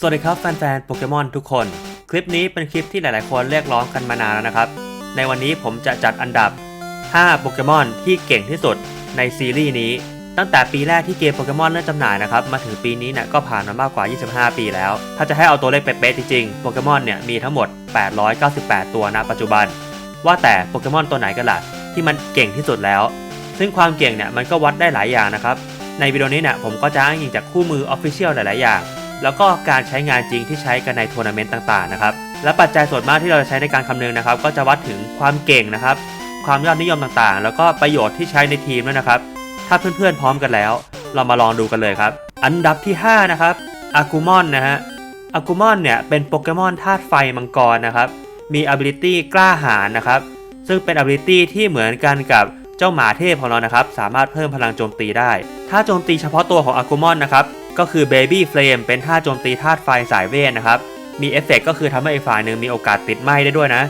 สวัสดีครับแฟนๆ โปเกมอนทุกคน คลิปนี้เป็นคลิปที่หลายๆ คนเรียกร้องกันมานานแล้วนะครับ ในวันนี้ผมจะจัดอันดับ 5 โปเกมอนที่เก่งที่สุดในซีรีส์นี้ ตั้งแต่ปีแรกที่เกมโปเกมอนเริ่มจำหน่ายนะครับ มาถึงปีนี้เนี่ยก็ผ่านมามากกว่า 25 ปีแล้ว ถ้าจะให้เอาตัวเลขเป๊ะๆจริงๆ โปเกมอนเนี่ยมีทั้งหมด 898 ตัวณปัจจุบัน ว่าแต่โปเกมอนตัวไหนกันล่ะที่มันเก่งที่สุดแล้ว ซึ่งความเก่งเนี่ยมันก็วัดได้หลายอย่างนะครับ ในวิดีโอนี้เนี่ยผมก็จะอ้างอิงจากคู่มือ Official หลาย ๆ อย่าง แล้วก็การใช้งานจริงที่ใช้กันในทัวร์นาเมนต์ต่างๆนะครับและปัจจัยส่วนมากที่เราจะใช้ในการคำนึงนะครับ ก็จะวัดถึงความเก่งนะครับ ความยอดนิยมต่างๆ แล้วก็ประโยชน์ที่ใช้ในทีมด้วยนะครับ ถ้าเพื่อนๆพร้อมกันแล้ว เรามาลองดูกันเลยครับ อันดับที่ 5 นะครับอากูมอนนะฮะอากูมอนเนี่ยเป็นโปเกมอนธาตุไฟมังกรนะครับ มี ability กล้าหาญนะครับ ซึ่งเป็น ability ที่เหมือนกันกับเจ้าหมาเทพของเรานะครับ สามารถเพิ่มพลังโจมตีได้ ถ้าโจมตีเฉพาะตัวของอากูมอนนะครับ ก็คือ Baby Flame เป็นท่าโจมตีธาตุไฟสายเวทนะครับ มีเอฟเฟกต์ก็คือทำให้อีกฝ่ายหนึ่งมีโอกาสติดไหม้ได้ด้วยนะ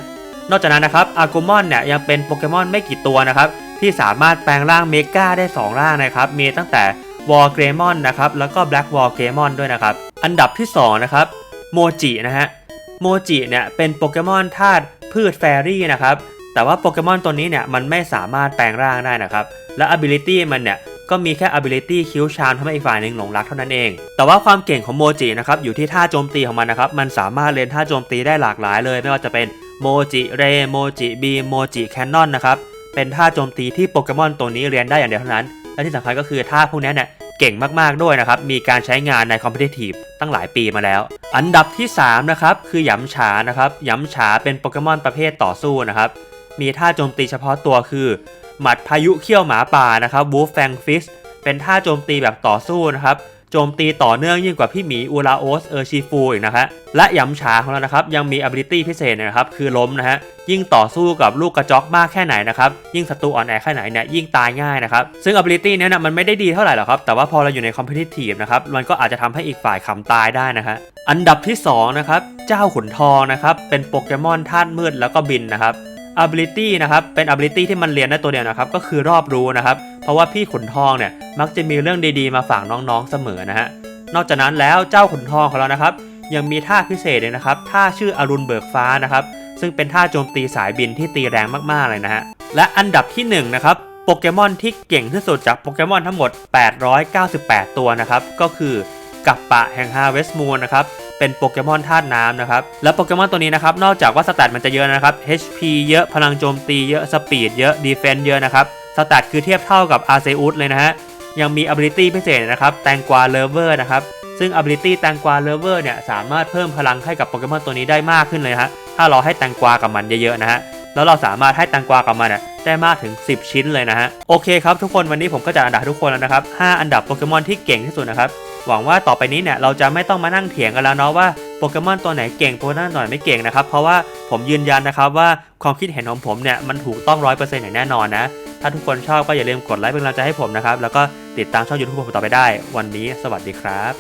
นอกจากนั้นนะครับอากูมอนเนี่ยยังเป็นโปเกมอนไม่กี่ตัวนะครับ ที่สามารถแปลงร่างเมกาได้ 2 ร่างนะครับ มีตั้งแต่วอลเกรมอนนะครับ แล้วก็แบล็กวอลเกรมอนด้วยนะครับ อันดับที่ 2 นะครับโมจินะฮะโมจิเนี่ยเป็นโปเกมอนธาตุพืชแฟรี่นะครับแต่ว่าโปเกมอนตัวนี้เนี่ยมันไม่สามารถแปลงร่างได้นะครับ และ ability มันเนี่ย ก็มีแค่ ability คิวชามทำให้อีกฝ่ายหนึ่งหลงรักเท่านั้นเอง แต่ว่าความเก่งของโมจินะครับอยู่ที่ท่าโจมตีของมันนะครับ มันสามารถเรียนท่าโจมตีได้หลากหลายเลย ไม่ว่าจะเป็นโมจิเรโมจิบีโมจิแคนนอนนะครับ เป็นท่าโจมตีที่โปเกมอนตัวนี้เรียนได้อย่างเดียวเท่านั้น และที่สำคัญก็คือท่าพวกนี้เนี่ยเก่งมาก ๆ ด้วยนะครับ มีการใช้งานในคอมเพ t i ทีฟตั้งหลายปีมาแล้ว อันดับที่ 3 นะครับ คือหยำฉานะครับหยำฉาเป็นโปเกมอนประเภทต่อสู้นะครับ มีท่าโจมตีเฉพาะตัวคือ หมัดพายุเขี้ยวหมาป่านะครับวูฟแฟงฟิสเป็นท่าโจมตีแบบต่อสู้นะครับโจมตีต่อเนื่องยิ่งกว่าพี่หมีอูราโอสเออร์ชิฟูอีกนะฮะและยำฉาของเรานะครับยังมี ability พิเศษนะครับคือล้มนะฮะยิ่งต่อสู้กับลูกกระจอกมากแค่ไหนนะครับยิ่งศัตรูอ่อนแอแค่ไหนเนี่ยยิ่งตายง่ายนะครับซึ่ง ability เนี้ยนะมันไม่ได้ดีเท่าไหร่หรอกครับแต่ว่าพอเราอยู่ใน competitive นะครับมันก็อาจจะทำให้อีกฝ่ายขำตายได้นะฮะอันดับที่สองนะครับเจ้าขุนทองนะครับเป็นโปเกมอนธาตุมืดแล้วก็บินนะครับ ability นะครับ เป็น ability ที่มันเรียนได้ตัวเดียวนะครับ ก็คือรอบรู้นะครับ เพราะว่าพี่ขุนทองเนี่ย มักจะมีเรื่องดีๆ มาฝากน้องๆเสมอนะฮะ นอกจากนั้นแล้วเจ้าขุนทองของเรานะครับ ยังมีท่าพิเศษเลยนะครับ ท่าชื่ออรุณเบิกฟ้านะครับ ซึ่งเป็นท่าโจมตีสายบินที่ตีแรงมากๆเลยนะฮะ และอันดับที่หนึ่งนะครับ โปเกมอนที่เก่งที่สุดจากโปเกมอนทั้งหมด 898 ตัวนะครับ ก็คือกัปปะแห่ง Harvest Moon นะครับ เป็นโปเกมอนธาตุน้ำนะครับ และโปเกมอนตัวนี้นะครับ นอกจากว่าสแตทมันจะเยอะนะครับ HP เยอะ พลังโจมตีเยอะ สปีดเยอะ ดีเฟน s ์เยอะนะครับ สแตทคือเทียบเท่ากับอาเซอุสเลยนะฮะ ยังมี ability พิเศษนะครับ แตงกวาเลเวอร์นะครับ ซึ่ง ability แตงกวาเลเวอร์เนี่ย สามารถเพิ่มพลังให้กับโปเกมอนตัวนี้ได้มากขึ้นเลยฮะ ถ้าเราให้แตงกวากับมันเยอะๆนะฮะแล้วเราสามารถให้แตงกวากับมันน่ได้มากถึง 10 ชิ้นเลยนะฮะ โอเคครับทุกคนวันนี้ผมก็จะอันดับทุกคนแล้วนะครับ 5 อันดับโปเกมอนที่เก่งที่สุดนะครับ หวังว่าต่อไปนี้เนี่ยเราจะไม่ต้องมานั่งเถียงกันแล้วเนาะว่าโปเกมอนตัวไหนเก่งโปเกมอนตัวไหนไม่เก่งนะครับเพราะว่าผมยืนยันนะครับว่าความคิดเห็นของผมเนี่ยมันถูกต้องร้อยเปอร์เซ็นต์อย่างแน่นอนนะถ้าทุกคนชอบก็อย่าลืมกดไลค์เป็นกำลังใจให้ผมนะครับแล้วก็ติดตามช่องยูทูบผมต่อไปได้ วันนี้สวัสดีครับ